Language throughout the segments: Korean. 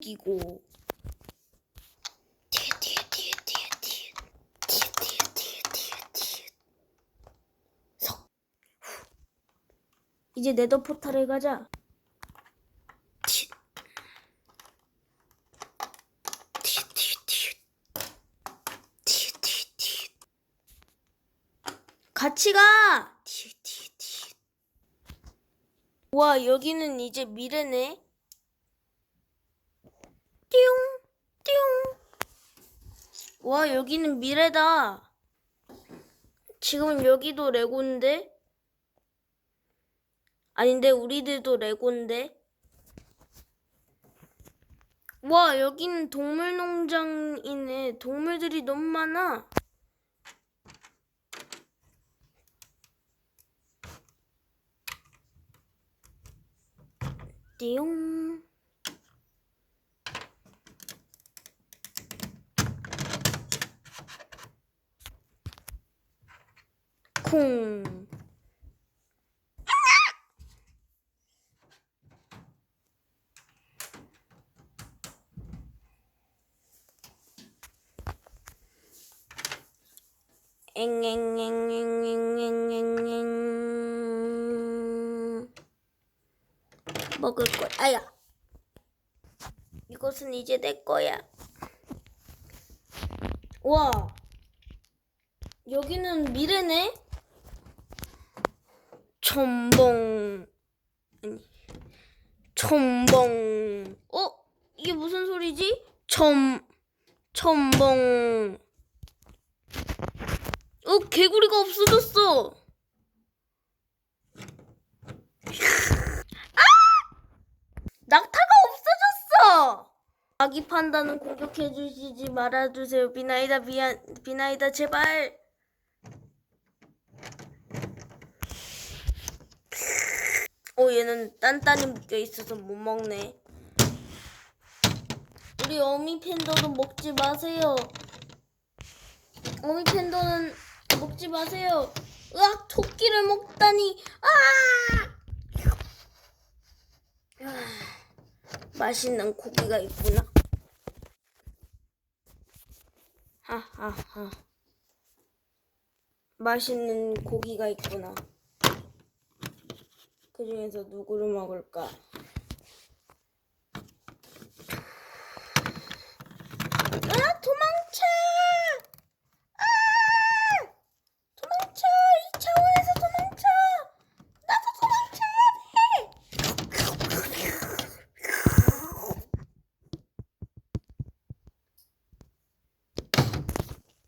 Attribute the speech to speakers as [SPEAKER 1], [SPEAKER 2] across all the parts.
[SPEAKER 1] 끼고. 뒤에 뒤에 뒤에 뒤에 뒤에. 뒤에 뒤에 뒤에 뒤에 뒤에. 석. 후. 이제 네더 포탈에 가자. 뒤에 뒤에 뒤에. 뒤에 뒤에 뒤에. 같이 가! 뒤에 뒤에 뒤에. 와 여기는 이제 미래네 띠용 띠용. 와 여기는 미래다. 지금 여기도 레고인데? 아닌데 우리들도 레고인데? 와 여기는 동물농장이네. 동물들이 너무 많아. 띠용 콩. 엥엥엥엥엥엥엥 먹을 거야. 아야. 이것은 이제 내 거야. 와. 여기는 미래네? 첨벙 아니 첨벙 어? 이게 무슨 소리지? 첨 첨벙 어 개구리가 없어졌어 아! 낙타가 없어졌어 아기 판다는 공격해 주시지 말아 주세요 비나이다 미안 비나이다 제발 어 얘는 단단히 묶여 있어서 못 먹네. 우리 어미 팬더는 먹지 마세요. 어미 팬더는 먹지 마세요. 으악 토끼를 먹다니. 아! 아, 맛있는 고기가 있구나. 하하하. 맛있는 고기가 있구나. 그 중에서 누구를 먹을까? 아, 도망쳐! 아! 도망쳐! 이 차원에서 도망쳐! 나도 도망쳐야 돼!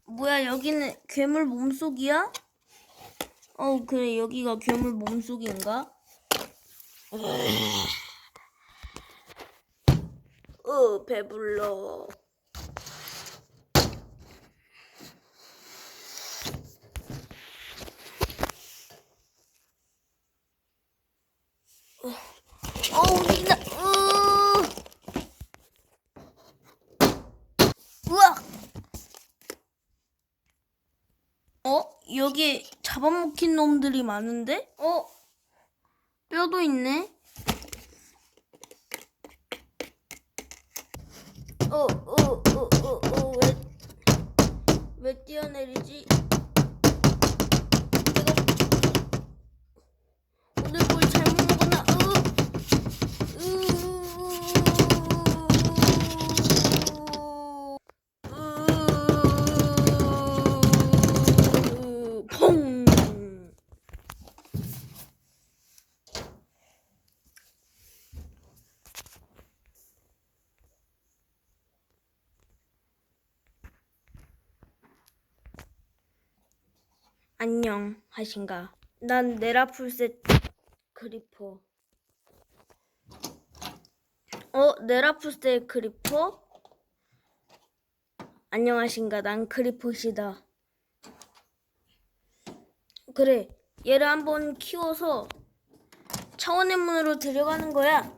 [SPEAKER 1] 뭐야, 여기는 괴물 몸속이야? 어, 그래, 여기가 괴물 몸속인가? 어, 배불러. 어우. 우와. 어? 여기 잡아먹힌 놈들이 많은데? 어? 뼈도 있네. 어, 어, 어, 어, 어, 왜, 왜 뛰어내리지? 내가 오늘 뭘 잘못 먹었나? 으, 으, 으, 퐁! 안녕 하신가? 난 네라풀셋 크리퍼. 어, 네라풀셋 크리퍼? 안녕하신가? 난 크리퍼시다. 그래, 얘를 한번 키워서 차원의 문으로 데려가는 거야.